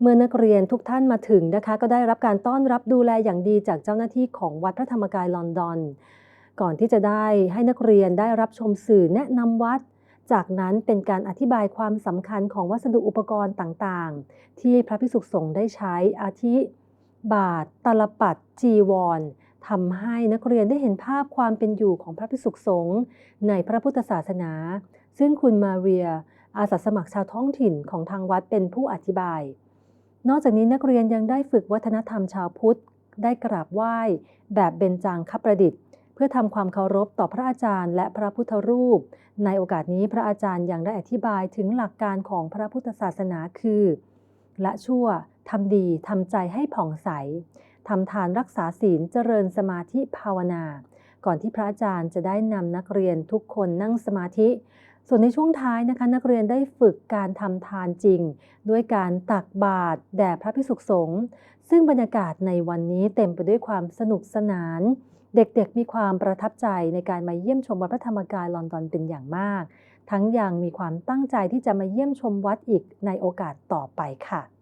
เมื่อนักเรียนทุกท่านมาถึงนะคะ ก็ได้รับการต้อนรับดูแลอย่างดีจากเจ้าหน้าที่ของวัดพระธรรมกายลอนดอน ก่อนที่จะได้ให้นักเรียนได้รับชมสื่อแนะนำวัด จากนั้นเป็นการอธิบายความสำคัญของวัสดุอุปกรณ์ต่างๆ ที่พระภิกษุสงฆ์ได้ใช้อาทิ บาทตลปัดจีวรทำให้นักเรียนได้เห็นภาพความเป็นอยู่ของพระภิกษุสงฆ์ในพระพุทธศาสนา ซึ่งคุณมาเรีย อาสาสมัครชาวท้องถิ่นของทางวัดเป็นผู้อธิบาย นอกจากนี้นักเรียนยังได้ฝึกวัฒนธรรมชาวพุทธ ได้กราบไหว้ แบบเบญจางคประดิษฐ์ เพื่อทำความเคารพต่อพระอาจารย์ และพระพุทธรูป ในโอกาสนี้พระอาจารย์ยังได้อธิบายถึงหลักการของพระพุทธศาสนาคือละชั่วทำดีทำใจให้ผ่องใสทำทานรักษาศีลเจริญสมาธิภาวนา ก่อนที่พระอาจารย์จะได้นำนักเรียนทุกคนนั่งสมาธิ ส่วนในช่วงท้ายนะคะนักเรียนได้ฝึกการทำทานจริง ด้วยการตักบาตรแด่พระภิกษุสงฆ์ซึ่งบรรยากาศในวันนี้เต็มไปด้วยความสนุกสนาน เด็กๆมีความประทับใจในการมาเยี่ยมชมวัดพระธรรมกายลอนดอนเป็นอย่างมาก ทั้งยังมีความตั้งใจที่จะมาเยี่ยมชมวัดอีกในโอกาสต่อไปค่ะ